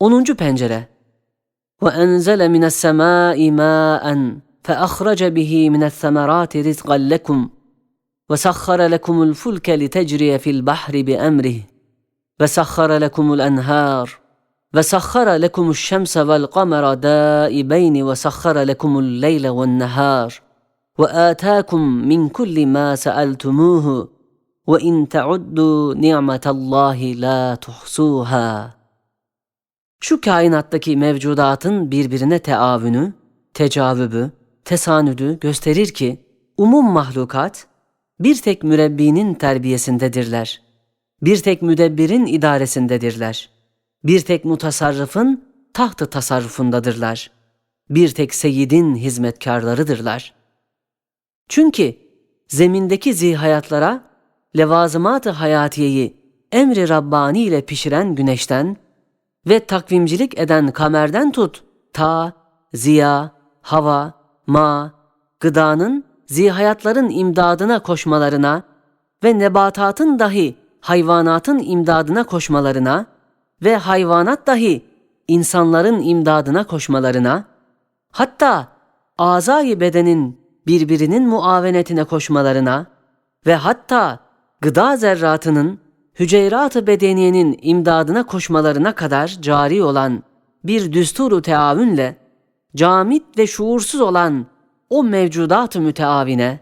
10. pencere وأنزل من السماء ماء فأخرج به من الثمرات رزقا لكم وسخر لكم الفلك لتجري في البحر بأمره وسخر لكم الأنهار وسخر لكم الشمس والقمر دائبين وسخر لكم الليل والنهار وآتاكم من كل ما سألتموه وإن تعدوا نعمة الله لا تحصوها Şu kainattaki mevcudatın birbirine teavünü, tecavübü, tesanüdü gösterir ki umum mahlukat bir tek mürebbinin terbiyesindedirler. Bir tek müdebbirin idaresindedirler. Bir tek mutasarrıfın tahtı tasarrufundadırlar. Bir tek seyyidin hizmetkarlarıdırlar. Çünkü zemindeki zihayatlara levazımat-ı hayatiyeyi emri Rabbani ile pişiren güneşten ve takvimcilik eden kamerden tut ta, ziya, hava, ma, gıdanın zihayatların imdadına koşmalarına ve nebatatın dahi hayvanatın imdadına koşmalarına ve hayvanat dahi insanların imdadına koşmalarına, hatta azayı bedenin birbirinin muavenetine koşmalarına ve hatta gıda zerratının hüceyrat-ı bedeniyenin imdadına koşmalarına kadar cari olan bir düsturu teavünle camit ve şuursuz olan o mevcudat-ı müteavine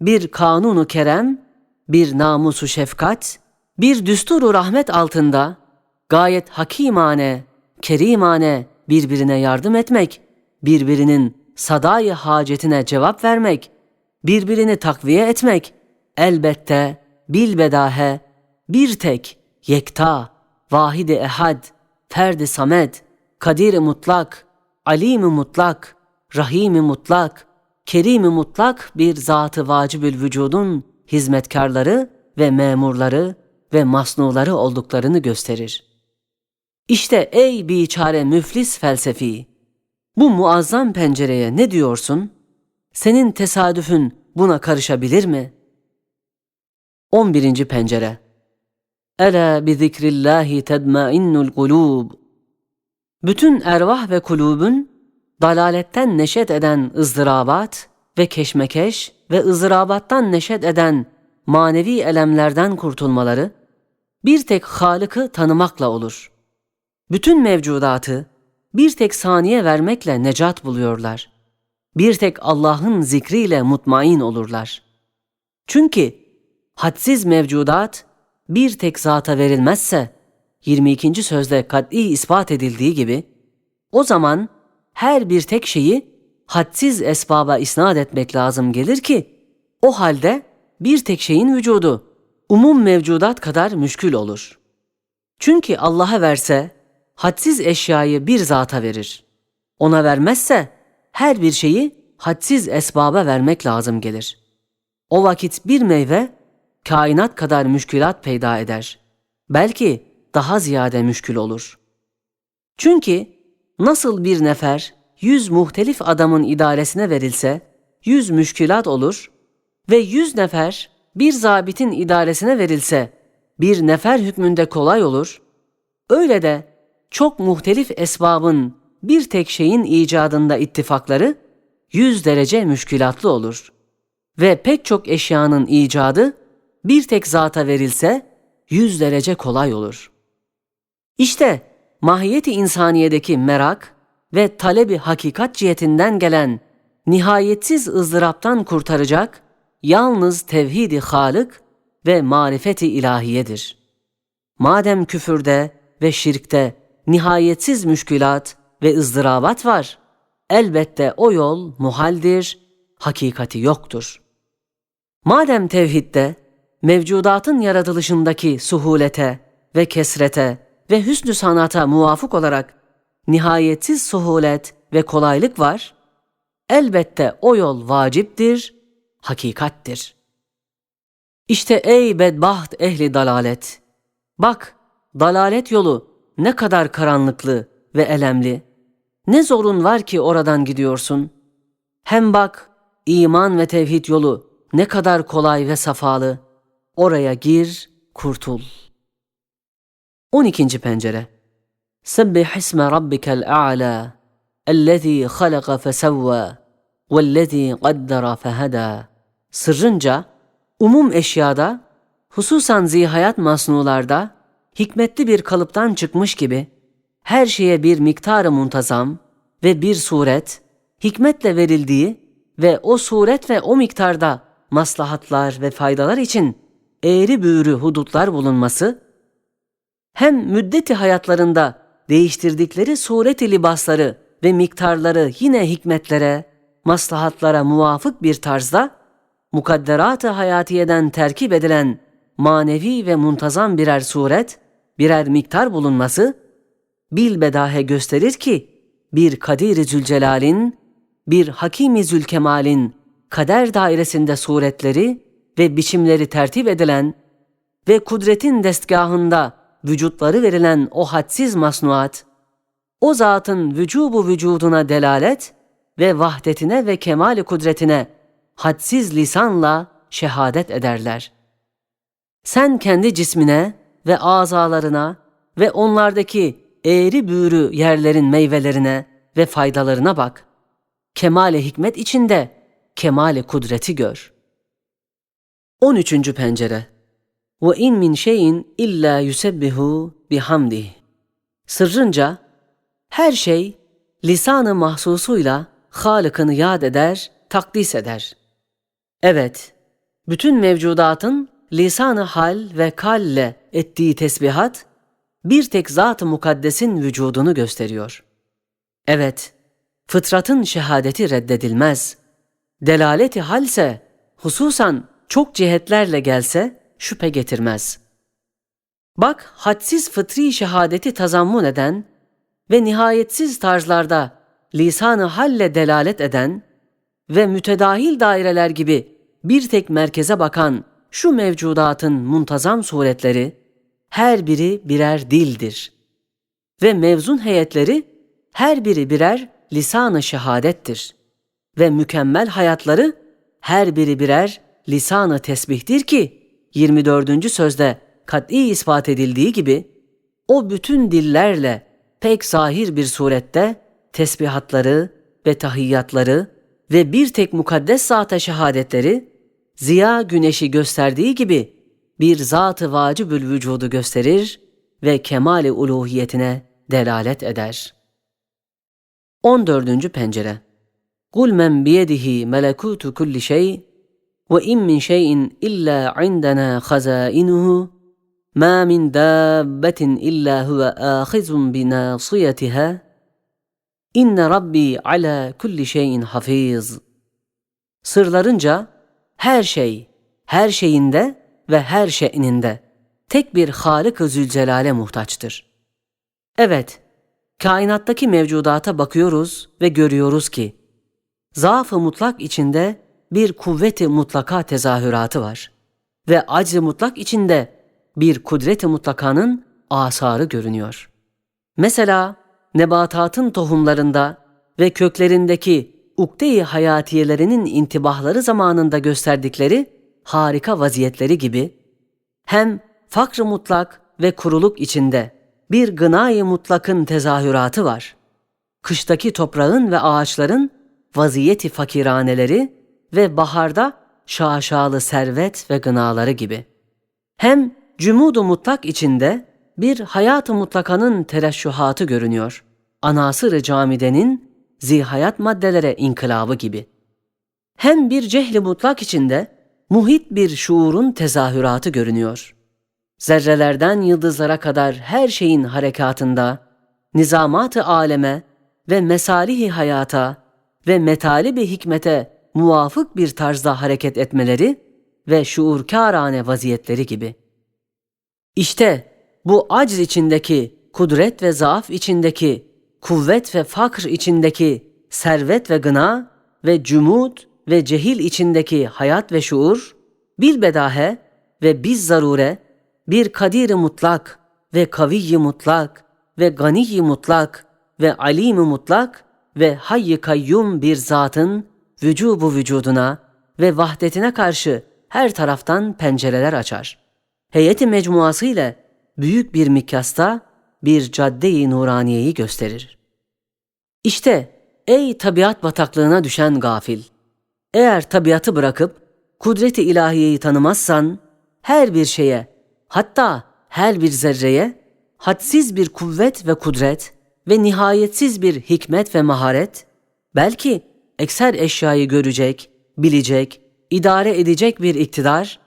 bir kanunu kerem, bir namusu şefkat, bir düsturu rahmet altında gayet hakimane, kerimane birbirine yardım etmek, birbirinin sadayı hacetine cevap vermek, birbirini takviye etmek, elbette bilbedahe bir tek, yekta, vahidi ehad, ferdi samed, kadir mutlak, alim mutlak, rahim mutlak, kerim mutlak bir zatı vacibül vücudun hizmetkarları ve memurları ve masnuları olduklarını gösterir. İşte ey biçare müflis felsefi, bu muazzam pencereye ne diyorsun? Senin tesadüfün buna karışabilir mi? 11. pencere Ela bi zikrillahi tedmainnul kulub. Bütün ervah ve kulubun dalaletten neşet eden ızdırabat ve keşmekeş ve ızdırabattan neşet eden manevi elemlerden kurtulmaları bir tek Halık'ı tanımakla olur. Bütün mevcudatı bir tek saniye vermekle necat buluyorlar. Bir tek Allah'ın zikriyle mutmain olurlar. Çünkü hadsiz mevcudat bir tek zata verilmezse 22. sözde kat'i ispat edildiği gibi o zaman her bir tek şeyi hadsiz esbaba isnat etmek lazım gelir ki o halde bir tek şeyin vücudu umum mevcudat kadar müşkül olur. Çünkü Allah'a verse hadsiz eşyayı bir zata verir. Ona vermezse her bir şeyi hadsiz esbaba vermek lazım gelir. O vakit bir meyve kainat kadar müşkülat peyda eder. Belki daha ziyade müşkül olur. Çünkü nasıl bir nefer yüz muhtelif adamın idaresine verilse yüz müşkülat olur ve yüz nefer bir zabitin idaresine verilse bir nefer hükmünde kolay olur, öyle de çok muhtelif esbabın bir tek şeyin icadında ittifakları yüz derece müşkülatlı olur. Ve pek çok eşyanın icadı bir tek zata verilse yüz derece kolay olur. İşte mahiyeti insaniyedeki merak ve talebi hakikat cihetinden gelen nihayetsiz ızdıraptan kurtaracak yalnız tevhidi Halık ve marifeti ilahiyedir. Madem küfürde ve şirkte nihayetsiz müşkülat ve ızdırabat var, elbette o yol muhaldir, hakikati yoktur. Madem tevhidde mevcudatın yaratılışındaki suhulete ve kesrete ve hüsnü sanata muvafık olarak nihayetsiz suhulet ve kolaylık var, elbette o yol vaciptir, hakikattir. İşte ey bedbaht ehli dalalet! Bak, dalalet yolu ne kadar karanlıklı ve elemli. Ne zorun var ki oradan gidiyorsun? Hem bak, iman ve tevhid yolu ne kadar kolay ve safalı. Oraya gir, kurtul. 12. pencere. Sebbih isme rabbikel a'la ellezî halaka fesevvâ vellezî qaddara fehedâ. Sırrınca umum eşyada hususan zihayat masnularda hikmetli bir kalıptan çıkmış gibi her şeye bir miktarı muntazam ve bir suret hikmetle verildiği ve o suret ve o miktarda maslahatlar ve faydalar için eğri büğrü hudutlar bulunması hem müddeti hayatlarında değiştirdikleri sureti libasları ve miktarları yine hikmetlere, maslahatlara muvafık bir tarzda mukadderat-ı hayatiyeden terkip edilen manevi ve muntazam birer suret, birer miktar bulunması bilbedahe gösterir ki bir Kadir-i Zülcelal'in, bir Hakim-i Zülkemal'in kader dairesinde suretleri ve biçimleri tertip edilen ve kudretin destgahında vücutları verilen o hadsiz masnuat, o zatın vücubu vücuduna delalet ve vahdetine ve kemali kudretine hadsiz lisanla şehadet ederler. Sen kendi cismine ve azalarına ve onlardaki eğri büğrü yerlerin meyvelerine ve faydalarına bak. Kemale hikmet içinde kemale kudreti gör. 13. pencere Ve in min şeyin illa yusebbihu bihamdih. Sırrınca her şey lisanı mahsusuyla Halık'ını yad eder, takdis eder. Evet, bütün mevcudatın lisanı hal ve kalle ettiği tesbihat bir tek zat-ı mukaddesin vücudunu gösteriyor. Evet, fıtratın şehadeti reddedilmez. Delaleti halse, hususan çok cihetlerle gelse şüphe getirmez. Bak hadsiz fıtri şehadeti tazammun eden ve nihayetsiz tarzlarda lisanı halle delalet eden ve mütedahil daireler gibi bir tek merkeze bakan şu mevcudatın muntazam suretleri, her biri birer dildir. Ve mevzun heyetleri her biri birer lisan-ı şehadettir. Ve mükemmel hayatları her biri birer lisan-ı tesbihtir ki 24. sözde kat'i ispat edildiği gibi o bütün dillerle pek zahir bir surette tesbihatları ve tahiyyatları ve bir tek mukaddes zata şehadetleri ziya güneşi gösterdiği gibi bir zat-ı vacibül vücudu gösterir ve kemali uluhiyetine delalet eder. 14. pencere Kul men biyedihi melekutu kulli şey in min şeyin illa indena khazainuhu ma min dabbetin illa huve ahizun binasiyetiha inne rabbi ala kulli şeyin hafiz. Sırlarınca her şey, her şeyinde ve her şeyininde tek bir Halık-ı Zülcelal'e muhtaçtır. Evet, kainattaki mevcudata bakıyoruz ve görüyoruz ki, zaaf-ı mutlak içinde bir kuvveti mutlaka tezahüratı var ve acz-ı mutlak içinde bir kudret-i mutlakanın asarı görünüyor. Mesela nebatatın tohumlarında ve köklerindeki ukde-i hayatiyelerinin intibahları zamanında gösterdikleri harika vaziyetleri gibi hem fakr mutlak ve kuruluk içinde bir gınayı mutlakın tezahüratı var. Kıştaki toprağın ve ağaçların vaziyeti fakiraneleri ve baharda şaşalı servet ve gınaları gibi. Hem cumudu mutlak içinde bir hayat-ı mutlakanın tereşşuhatı görünüyor. Anasır-ı camidenin zihayat maddelere inkılabı gibi. Hem bir cehli mutlak içinde muhit bir şuurun tezahüratı görünüyor. Zerrelerden yıldızlara kadar her şeyin harekatında, nizamat-ı aleme ve mesalihi hayata ve metalibi hikmete muvafık bir tarzda hareket etmeleri ve şuurkârane vaziyetleri gibi. İşte bu acz içindeki, kudret ve zaaf içindeki, kuvvet ve fakr içindeki, servet ve gına ve cumut ve cehil içindeki hayat ve şuur, bilbedahe ve biz zarure, bir kadir mutlak ve kaviy mutlak ve ganiy mutlak ve alim mutlak ve hayy kayyum bir zatın vücubu vücuduna ve vahdetine karşı her taraftan pencereler açar. Heyeti mecmuası ile büyük bir mikyasta bir cadde-i nuraniyeyi gösterir. İşte ey tabiat bataklığına düşen gafil! Eğer tabiatı bırakıp kudreti ilahiyeyi tanımazsan her bir şeye hatta her bir zerreye hadsiz bir kuvvet ve kudret ve nihayetsiz bir hikmet ve maharet belki ekser eşyayı görecek, bilecek, idare edecek bir iktidar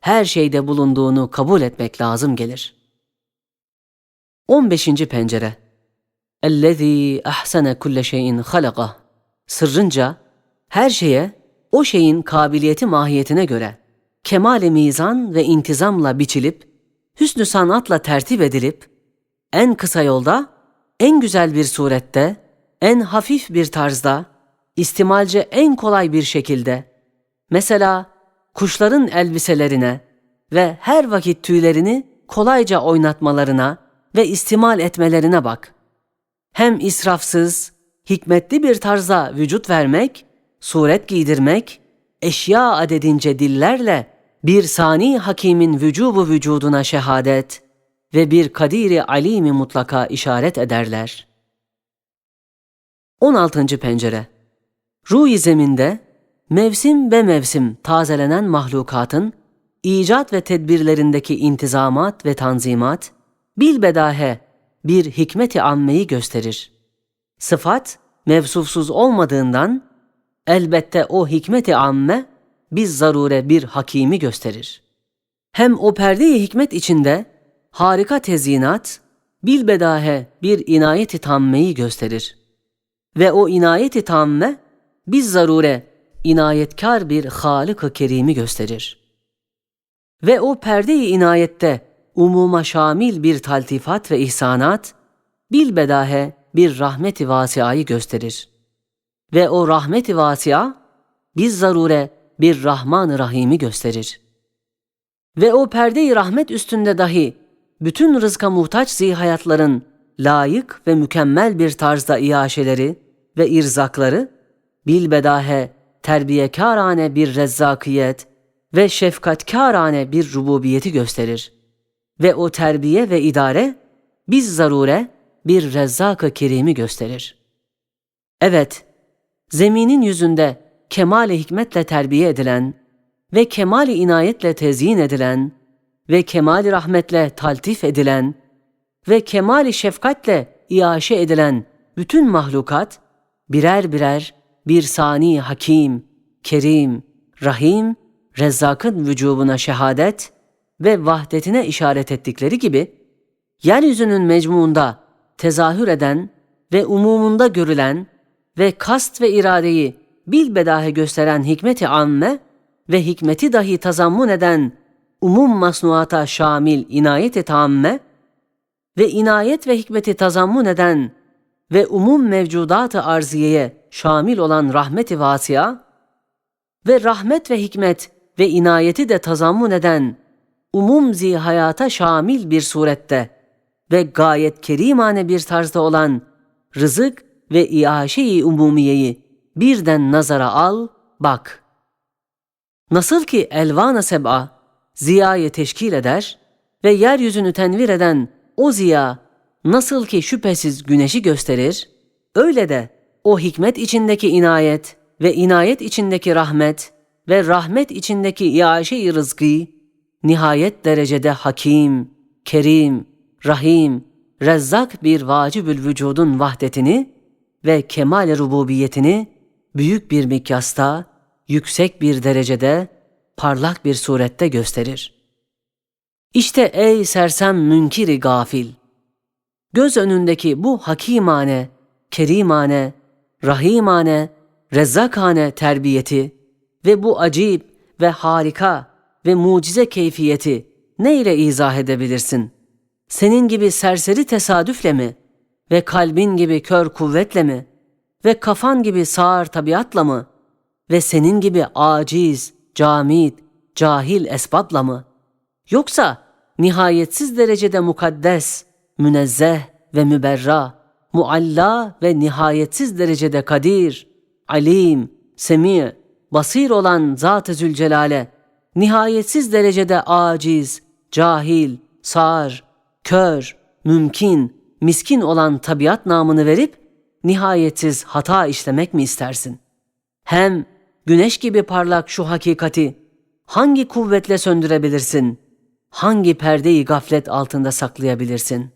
her şeyde bulunduğunu kabul etmek lazım gelir. 15. pencere اَلَّذ۪ي اَحْسَنَ كُلَّ شَيْءٍ خَلَقَهُ Sırrınca her şeye o şeyin kabiliyeti mahiyetine göre kemal-i mizan ve intizamla biçilip, hüsnü sanatla tertip edilip, en kısa yolda, en güzel bir surette, en hafif bir tarzda, istimalce en kolay bir şekilde, mesela kuşların elbiselerine ve her vakit tüylerini kolayca oynatmalarına ve istimal etmelerine bak. Hem israfsız, hikmetli bir tarzda vücut vermek, suret giydirmek, eşya adedince dillerle bir sani hakimin vücubu vücuduna şehadet ve bir kadiri alimi mutlaka işaret ederler. 16. pencere Ruh-i zeminde mevsim ve mevsim tazelenen mahlukatın icat ve tedbirlerindeki intizamat ve tanzimat bilbedahe bir hikmeti ammeyi gösterir. Sıfat mevsufsuz olmadığından elbette o hikmeti amme biz zarure bir hakimi gösterir. Hem o perde-i hikmet içinde harika tezyinat bilbedahe bir inayeti tammeyi gösterir. Ve o inayeti tamme biz zarure inayetkar bir Halık-ı Kerim'i gösterir. Ve o perde-i inayette umuma şamil bir taltifat ve ihsanat, bilbedahe bir rahmet-i vasiayı gösterir. Ve o rahmet-i vasia, biz zarure bir Rahman-ı Rahim'i gösterir. Ve o perde-i rahmet üstünde dahi bütün rızka muhtaç zihayatların layık ve mükemmel bir tarzda iaşeleri ve irzakları bilbedahe terbiyekârane bir rezzakiyet ve şefkatkârane bir rububiyeti gösterir. Ve o terbiye ve idare biz zarure bir rezzak-ı kerimi gösterir. Evet, zeminin yüzünde kemal-i hikmetle terbiye edilen ve kemal-i inayetle tezyin edilen ve kemal-i rahmetle taltif edilen ve kemal-i şefkatle iaşe edilen bütün mahlukat birer birer bir sani hakim, kerim, rahim, rezzakın vücubuna şehadet ve vahdetine işaret ettikleri gibi, yeryüzünün mecmuunda tezahür eden ve umumunda görülen ve kast ve iradeyi bilbedahe gösteren hikmeti amme ve hikmeti dahi tazammun eden umum masnuata şamil inayet-i tamme ve inayet ve hikmeti tazammun eden ve umum mevcudat-ı arziyeye şamil olan rahmet-i vasia ve rahmet ve hikmet ve inayeti de tazammun eden umum zihayata şamil bir surette ve gayet kerimane bir tarzda olan rızık ve iaşe-i umumiyeyi birden nazara al, bak. Nasıl ki elvana seb'a ziyayı teşkil eder ve yeryüzünü tenvir eden o ziya nasıl ki şüphesiz güneşi gösterir, öyle de o hikmet içindeki inayet ve inayet içindeki rahmet ve rahmet içindeki iaşe-i rızkı nihayet derecede hakim, kerim, rahim, rezzak bir vacibül vücudun vahdetini ve kemal rububiyetini büyük bir mikyasta, yüksek bir derecede, parlak bir surette gösterir. İşte ey sersem münkiri gafil! Göz önündeki bu hakimane, kerimane, rahimane, rezzakane terbiyeti ve bu acip ve harika ve mucize keyfiyeti ne ile izah edebilirsin? Senin gibi serseri tesadüfle mi ve kalbin gibi kör kuvvetle mi?'' ve kafan gibi sağır tabiatla mı ve senin gibi aciz, camit, cahil esbabla mı? Yoksa nihayetsiz derecede mukaddes, münezzeh ve müberra, mualla ve nihayetsiz derecede kadir, alim, semi, basir olan Zat-ı Zülcelal'e nihayetsiz derecede aciz, cahil, sağır, kör, mümkün, miskin olan tabiat namını verip nihayetsiz hata işlemek mi istersin? Hem güneş gibi parlak şu hakikati hangi kuvvetle söndürebilirsin? Hangi perdeyi gaflet altında saklayabilirsin?''